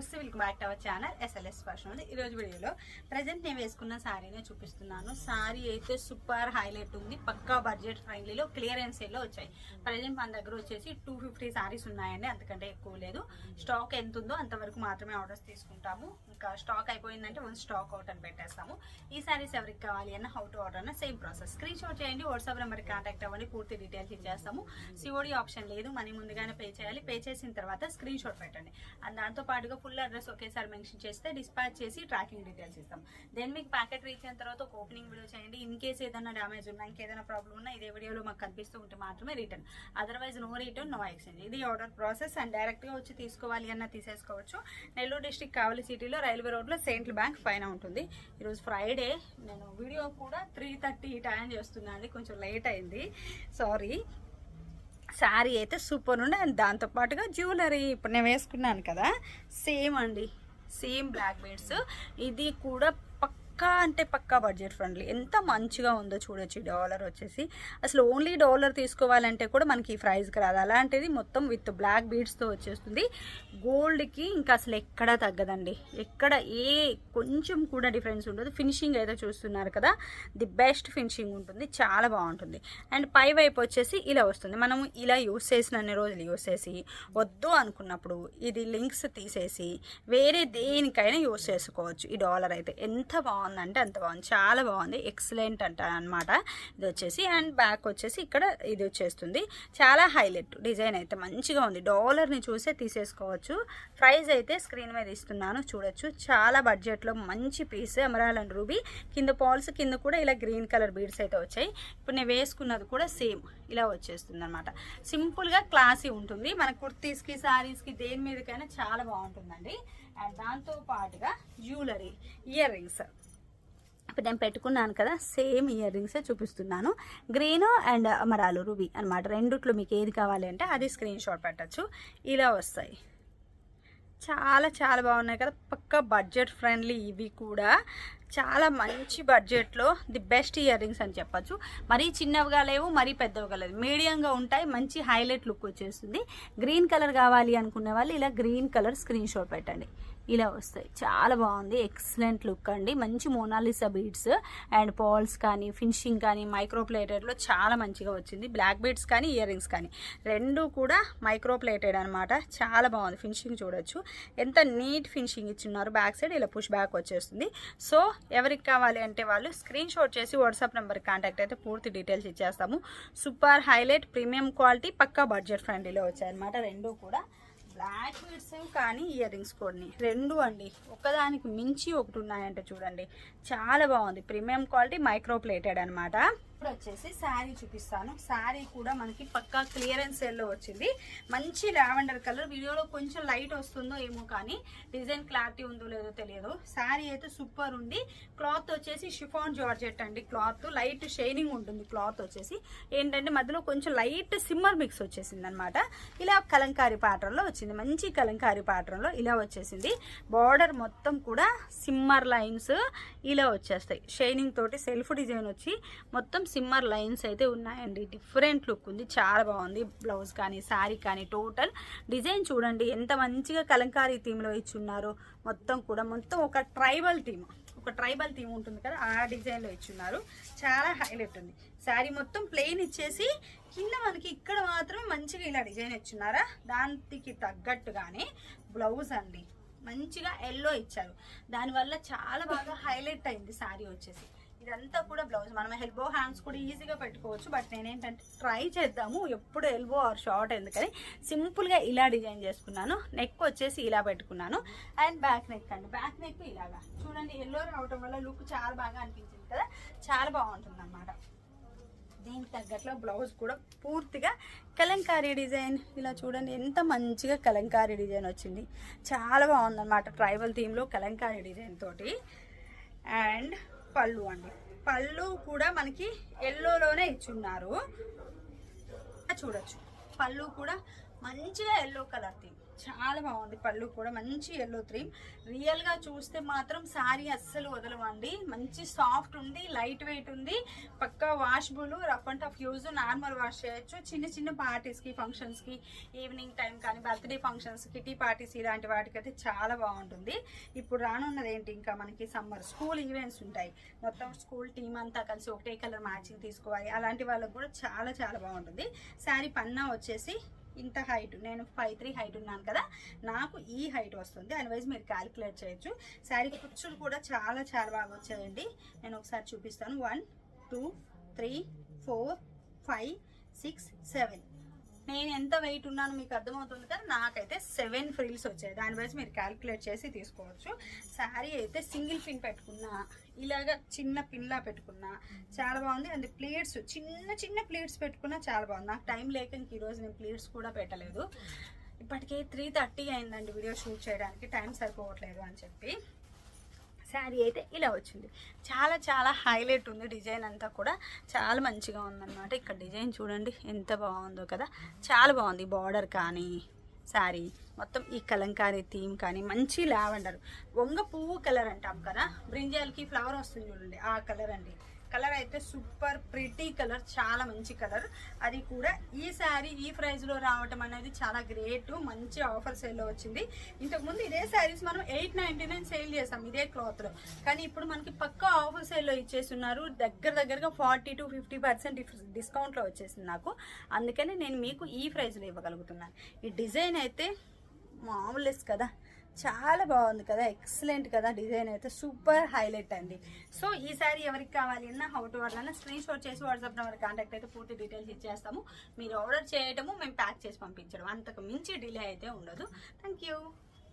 almost welcome back to our channel SLS fashion ఈ రోజు వీడియోలో ప్రజెంట్ నేను వేసుకున్న శారీనే చూపిస్తున్నాను. శారీ అయితే సూపర్ హైలైట్ ఉంది. పక్కా బడ్జెట్ ఫ్రెండ్లీలో క్లియరెన్స్ సేల్లో వచ్చాయి. ప్రజెంట్ మన దగ్గర వచ్చేసి టూ ఫిఫ్టీ శారీస్ ఉన్నాయండి. అంతకంటే ఎక్కువ లేదు. స్టాక్ ఎంత ఉందో అంతవరకు మాత్రమే ఆర్డర్స్ తీసుకుంటాము. ఇంకా స్టాక్ అయిపోయిందంటే వన్ స్టాక్ అవుట్ అని పెట్టేస్తాము. ఈ శారీస్ ఎవరికి కావాలి అన్న హౌ టు ఆర్డర్ అన్న సేమ్ ప్రాసెస్ స్క్రీన్ షాట్ చేయండి. వాట్సాప్ నెంబర్కి కాంటాక్ట్ అవ్వండి. పూర్తి డీటెయిల్స్ ఇచ్చేస్తాము. సిఓడి ఆప్షన్ లేదు. మనీ ముందుగానే పే చేయాలి. పే చేసిన తర్వాత స్క్రీన్ షాట్ పెట్టండి. అండ్ దాంతో పాటుగా ఫుల్ అడ్రస్ ఒకేసారి మెన్షన్ చేస్తే డిస్పాచ్ చేసి ట్రాకింగ్ డీటెయిల్స్ ఇస్తాం. దెన్ మీకు ప్యాకెట్ రీచ్ అయిన తర్వాత ఒక ఓపెనింగ్ వీడియో చేయండి. ఇన్ కేస్ ఏదైనా డ్యామేజ్ ఉన్నా ఇంకేదైనా ప్రాబ్లం ఉన్నా ఇదే వీడియోలో మాకు కనిపిస్తూ ఉంటే మాత్రమే return otherwise no return no exchange ఇది ఆర్డర్ ప్రాసెస్ అండ్ డైరెక్ట్గా వచ్చి తీసుకోవాలి అన్న తీసేసుకోవచ్చు. నెల్లూరు డిస్టిక్ కావలి సిటీలో రైల్వే రోడ్లో సెయింట్ బ్యాంక్ పైన ఉంటుంది. ఈరోజు ఫ్రైడే నేను వీడియో కూడా త్రీ థర్టీ టైం చేస్తున్నాను కొంచెం లేట్ అయింది. సారీ శారీ అయితే సూపర్ ఉండే. అండ్ దాంతోపాటుగా జ్యువెలరీ ఇప్పుడు నేను వేసుకున్నాను కదా. సేమ్ అండి. Same black beads. ఇది కూడా పక్కా అంటే పక్కా బడ్జెట్ ఫ్రెండ్లీ. ఎంత మంచిగా ఉందో చూడొచ్చు డాలర్ వచ్చేసి. అసలు ఓన్లీ డాలర్ తీసుకోవాలంటే కూడా మనకి ఈ ప్రైస్కి రాదు. అలాంటిది మొత్తం విత్ బ్లాక్ బీడ్స్తో వచ్చేస్తుంది. గోల్డ్కి ఇంకా అసలు ఎక్కడ తగ్గదండి. ఎక్కడ ఏ కొంచెం కూడా డిఫరెన్స్ ఉండదు. ఫినిషింగ్ అయితే చూస్తున్నారు కదా. ది బెస్ట్ ఫినిషింగ్ ఉంటుంది. చాలా బాగుంటుంది. అండ్ పై వైపు వచ్చేసి ఇలా వస్తుంది. మనం ఇలా యూస్ చేసిన అన్ని రోజులు యూస్ చేసి వద్దు అనుకున్నప్పుడు ఇది లింక్స్ తీసేసి వేరే దేనికైనా యూస్ చేసుకోవచ్చు ఈ డాలర్ అయితే. ఎంత బాగుంది. బాగుందంటే అంత బాగుంది. చాలా బాగుంది. ఎక్సలెంట్ అంట అనమాట ఇది వచ్చేసి అండ్ బ్యాక్ వచ్చేసి ఇక్కడ ఇది వచ్చేస్తుంది. చాలా హైలైట్ డిజైన్ అయితే మంచిగా ఉంది. డాలర్ని చూసే తీసేసుకోవచ్చు. ప్రైస్ అయితే స్క్రీన్ మీద ఇస్తున్నాను. చూడొచ్చు. చాలా బడ్జెట్లో మంచి పీస్ ఎమరాల్ అండ్ రూబీ కింద పాల్స్ కింద కూడా ఇలా గ్రీన్ కలర్ బీడ్స్ అయితే వచ్చాయి. ఇప్పుడు నేను వేసుకున్నది కూడా సేమ్ ఇలా వచ్చేస్తుంది అనమాట సింపుల్గా క్లాసీ ఉంటుంది. మన కుర్తీస్కి శారీస్కి దేని మీదకైనా చాలా బాగుంటుందండి. అండ్ దాంతో పాటుగా జ్యువెలరీ ఇయర్ రింగ్స్ నేను పెట్టుకున్నాను కదా సేమ్ ఇయర్ రింగ్సే చూపిస్తున్నాను. గ్రీన్ అండ్ అమరాలు రూబీ అనమాట రెండిట్లో మీకు ఏది కావాలి అంటే అది స్క్రీన్ షాట్ పెట్టచ్చు. ఇలా వస్తాయి. చాలా చాలా బాగున్నాయి కదా. పక్క బడ్జెట్ ఫ్రెండ్లీ ఇవి కూడా. చాలా మంచి బడ్జెట్లో ది బెస్ట్ ఇయర్ రింగ్స్ అని చెప్పచ్చు. మరీ చిన్నవిగా లేవు మరీ పెద్దవిగా లేదు. మీడియంగా ఉంటాయి మంచి హైలైట్ లుక్ వచ్చేస్తుంది. గ్రీన్ కలర్ కావాలి అనుకునే వాళ్ళు ఇలా గ్రీన్ కలర్ స్క్రీన్ షాట్ పెట్టండి. ఇలా వస్తాయి. చాలా బాగుంది. ఎక్సలెంట్ లుక్ అండి. మంచి Mona Lisa beads and pearls కానీ ఫినిషింగ్ కానీ మైక్రో ప్లేటెడ్లో చాలా మంచిగా వచ్చింది. బ్లాక్ బీడ్స్ కానీ ఇయర్ రింగ్స్ కానీ. రెండు కూడా మైక్రో ప్లేటెడ్ అనమాట చాలా బాగుంది. ఫినిషింగ్ చూడొచ్చు. ఎంత నీట్ ఫినిషింగ్ ఇచ్చిన్నారు బ్యాక్ సైడ్ ఇలా పుష్ బ్యాక్ వచ్చేస్తుంది. సో ఎవరికి కావాలి అంటే వాళ్ళు స్క్రీన్ షాట్ చేసి వాట్సాప్ నెంబర్కి కాంటాక్ట్ అయితే పూర్తి డీటెయిల్స్ ఇచ్చేస్తాము. సూపర్ హైలైట్ ప్రీమియం క్వాలిటీ పక్కా బడ్జెట్ ఫ్రెండ్లీలో వచ్చాయన్నమాట. రెండు కూడా బ్లాక్ బీడ్స్ కానీ ఇయర్ రింగ్స్ కొన్ని. రెండు అండి. ఒకదానికి మించి ఒకటి ఉన్నాయంటే చూడండి. చాలా బాగుంది. ప్రీమియం క్వాలిటీ మైక్రో ప్లేటెడ్ అనమాట ఇప్పుడు వచ్చేసి శారీ చూపిస్తాను. శారీ కూడా మనకి పక్కా క్లియరెన్స్ ఎల్లో వచ్చింది. మంచి లావెండర్ కలర్. వీడియోలో కొంచెం లైట్ వస్తుందో ఏమో కానీ డిజైన్ క్లారిటీ ఉందో లేదో తెలియదు. శారీ అయితే సూపర్ ఉంది. క్లాత్ వచ్చేసి షిఫాన్ జార్జెట్ అండి క్లాత్. లైట్ షైనింగ్ ఉంటుంది క్లాత్ వచ్చేసి. ఏంటంటే మధ్యలో కొంచెం లైట్ సిమ్మర్ మిక్స్ వచ్చేసింది అనమాట ఇలా కలంకారీ ప్యాటర్న్లో వచ్చింది. మంచి కలంకారీ ప్యాటర్న్లో ఇలా వచ్చేసింది. బార్డర్ మొత్తం కూడా సిమ్మర్ లైన్స్ ఇలా వచ్చేస్తాయి. షైనింగ్ తోటి సెల్ఫ్ డిజైన్ వచ్చి మొత్తం సిమ్మర్ లైన్స్ అయితే ఉన్నాయండి. డిఫరెంట్ లుక్ ఉంది. చాలా బాగుంది. బ్లౌజ్ కానీ శారీ కానీ టోటల్ డిజైన్ చూడండి. ఎంత మంచిగా కలంకారీ థీమ్లో ఇచ్చున్నారో మొత్తం కూడా. మొత్తం ఒక ట్రైబల్ థీమ్. ఒక ట్రైబల్ థీమ్ ఉంటుంది కదా ఆ డిజైన్లో ఇచ్చున్నారు. చాలా హైలైట్ ఉంది. శారీ మొత్తం ప్లెయిన్ ఇచ్చేసి కింద మనకి ఇక్కడ మాత్రం మంచిగా ఇలా డిజైన్ ఇచ్చున్నారా? దానికి తగ్గట్టుగానే బ్లౌజ్ అండి. మంచిగా ఎల్లో ఇచ్చారు. దానివల్ల చాలా బాగా హైలైట్ అయింది శారీ వచ్చేసి. ఇదంతా కూడా బ్లౌజ్. మనం ఎల్బో హ్యాండ్స్ కూడా ఈజీగా పెట్టుకోవచ్చు బట్ నేనేంటంటే ట్రై చేద్దాము. ఎప్పుడు ఎల్బో ఆర్ షార్ట్ ఎందుకని సింపుల్గా ఇలా డిజైన్ చేసుకున్నాను. నెక్ వచ్చేసి ఇలా పెట్టుకున్నాను. అండ్ బ్యాక్ నెక్ అండి. బ్యాక్ నెక్ ఇలాగా. చూడండి ఎల్లో రావటం వల్ల లుక్ చాలా బాగా అనిపించింది కదా. చాలా బాగుంటుంది అనమాట దీనికి తగ్గట్లో బ్లౌజ్ కూడా పూర్తిగా కలంకారీ డిజైన్. ఇలా చూడండి ఎంత మంచిగా కలంకారీ డిజైన్ వచ్చింది. చాలా బాగుందన్నమాట ట్రైబల్ థీమ్లో కలంకారీ డిజైన్ తోటి. అండ్ పళ్ళు అండి. పళ్ళు కూడా మనకి ఎల్లోలోనే ఇచ్చున్నారు. చూడొచ్చు. పళ్ళు కూడా మంచిగా ఎల్లో కలర్ థీమ్ చాలా బాగుంది పళ్ళు కూడా మంచి ఎల్లో థీమ్ రియల్గా చూస్తే మాత్రం శారీ అస్సలు వదలవండి. మంచి సాఫ్ట్ ఉంది లైట్ వెయిట్ ఉంది. పక్కా washable rough and tough use normal wash చేయొచ్చు. చిన్న చిన్న పార్టీస్కి ఫంక్షన్స్కి ఈవినింగ్ టైం కానీ బర్త్డే ఫంక్షన్స్ కిటీ పార్టీస్ ఇలాంటి వాటికైతే చాలా బాగుంటుంది. ఇప్పుడు రానున్నది ఏంటి ఇంకా మనకి సమ్మర్ స్కూల్ ఈవెంట్స్ ఉంటాయి. మొత్తం స్కూల్ టీమ్ అంతా కలిసి ఒకటే కలర్ మ్యాచింగ్ తీసుకోవాలి. అలాంటి వాళ్ళకి కూడా చాలా చాలా బాగుంటుంది. శారీ పన్నా వచ్చేసి ఇంత హైట్ నేను ఫైవ్ త్రీ హైట్ ఉన్నాను కదా నాకు ఈ హైట్ వస్తుంది. అనివైజ్ మీరు క్యాలిక్యులేట్ చేయొచ్చు. శారీ కుచ్చులు కూడా చాలా చాలా బాగా వచ్చాయండి. నేను ఒకసారి చూపిస్తాను. One two three four five six seven నేను ఎంత వెయిట్ ఉన్నాను మీకు అర్థమవుతుంది కదా? నాకైతే సెవెన్ ఫ్రిల్స్ వచ్చాయి. దాని బట్టి మీరు క్యాలిక్యులేట్ చేసి తీసుకోవచ్చు. శారీ అయితే సింగిల్ పిన్ పెట్టుకున్నా ఇలాగ చిన్న పిన్లా పెట్టుకున్నా చాలా బాగుంది. అండ్ ప్లేట్స్ చిన్న చిన్న ప్లేట్స్ పెట్టుకున్నా చాలా బాగుంది. నాకు టైం లేక ఇంక ఈరోజు నేను ప్లేట్స్ కూడా పెట్టలేదు. ఇప్పటికే త్రీ థర్టీ అయిందండి వీడియో షూట్ చేయడానికి. టైం సరిపోవట్లేదు అని చెప్పి. శారీ అయితే ఇలా వచ్చింది. చాలా చాలా హైలైట్ ఉంది డిజైన్ అంతా కూడా. చాలా మంచిగా ఉందన్నమాట. ఇక్కడ డిజైన్ చూడండి ఎంత బాగుందో కదా. చాలా బాగుంది బార్డర్ కానీ శారీ. మొత్తం ఈ కలంకారీ థీమ్ కానీ మంచి లావెండర్. వంగ పువ్వు కలర్ అంటాం కదా. బ్రింజాల్కి ఫ్లవర్ వస్తుంది చూడండి ఆ కలర్ అండి. కలర్ అయితే సూపర్ ప్రిటీ కలర్ చాలా మంచి కలర్. అది కూడా ఈ శారీ ఈ ప్రైస్లో రావటం అనేది చాలా గ్రేట్ మంచి ఆఫర్ సేల్లో వచ్చింది. ఇంతకుముందు ఇదే శారీస్ మనం ఎయిట్ నైంటీ నైన్ సేల్ చేసాం ఇదే క్లాత్లో కానీ ఇప్పుడు మనకి పక్కా ఆఫర్ సేల్లో ఇచ్చేస్తున్నారు. దగ్గర దగ్గరగా ఫార్టీ టు ఫిఫ్టీ పర్సెంట్ డిస్కౌంట్లో వచ్చేసింది నాకు. అందుకని నేను మీకు ఈ ప్రైస్లో ఇవ్వగలుగుతున్నాను. ఈ డిజైన్ అయితే మామూలు కదా. చాలా బాగుంది కదా ఎక్సలెంట్ కదా డిజైన్ అయితే సూపర్ హైలైట్ అండి. సో ఈ సారీ ఎవరికి కావాలి అన్నా how to order screenshot చేసి వాట్సాప్ నెంబర్ కాంటాక్ట్ అయితే పూర్తి డీటెయిల్స్ ఇచ్చేస్తాము. మీరు ఆర్డర్ చేయడము మేము ప్యాక్ చేసి పంపించడం. అంతకు మించి డిలే అయితే ఉండదు. Thank you